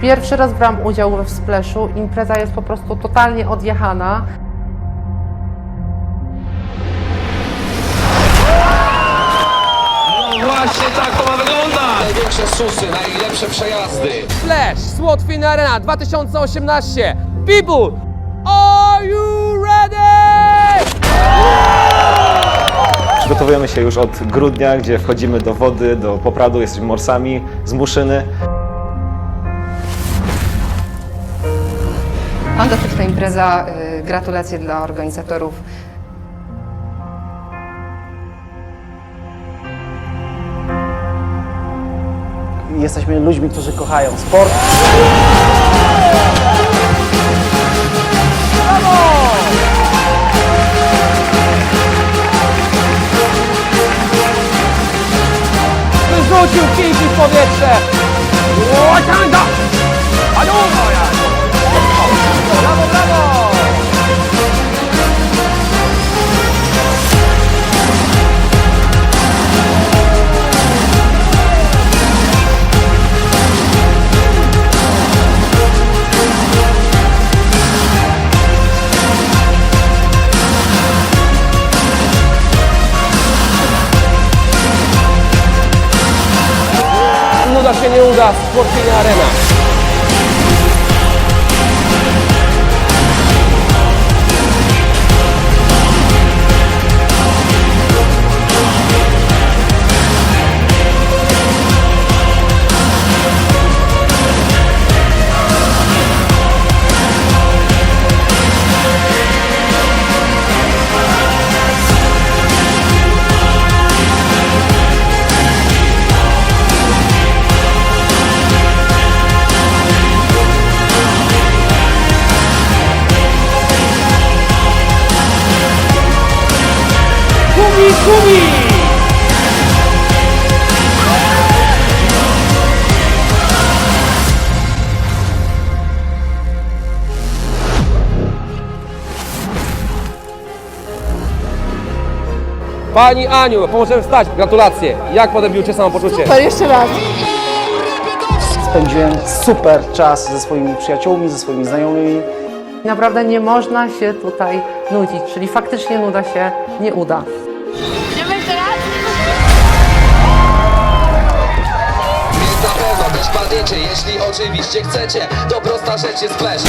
Pierwszy raz brałam udział we Splashu. Impreza jest po prostu totalnie odjechana. No właśnie tak to ma wyglądać! Największe susy, najlepsze przejazdy. Flash, SWAT Fin Arena 2018. People, are you ready? Przygotowujemy się już od grudnia, gdzie wchodzimy do wody, do popradu, jesteśmy morsami z Muszyny. Fantastyczna impreza, y, gratulacje dla organizatorów. Jesteśmy ludźmi, którzy kochają sport. Wyrzucił kijki w powietrze. Wakanda! Aloha! Nuda się nie uda, sportownia arena. Pani Aniu, pomożemy wstać. Gratulacje. Jak po debiucie samopoczucie? Spędziłem super czas ze swoimi przyjaciółmi, ze swoimi znajomymi. Naprawdę nie można się tutaj nudzić, czyli faktycznie nuda się nie uda. Więc na pewno też padniecie, jeśli oczywiście chcecie. To prosta rzecz jest flash.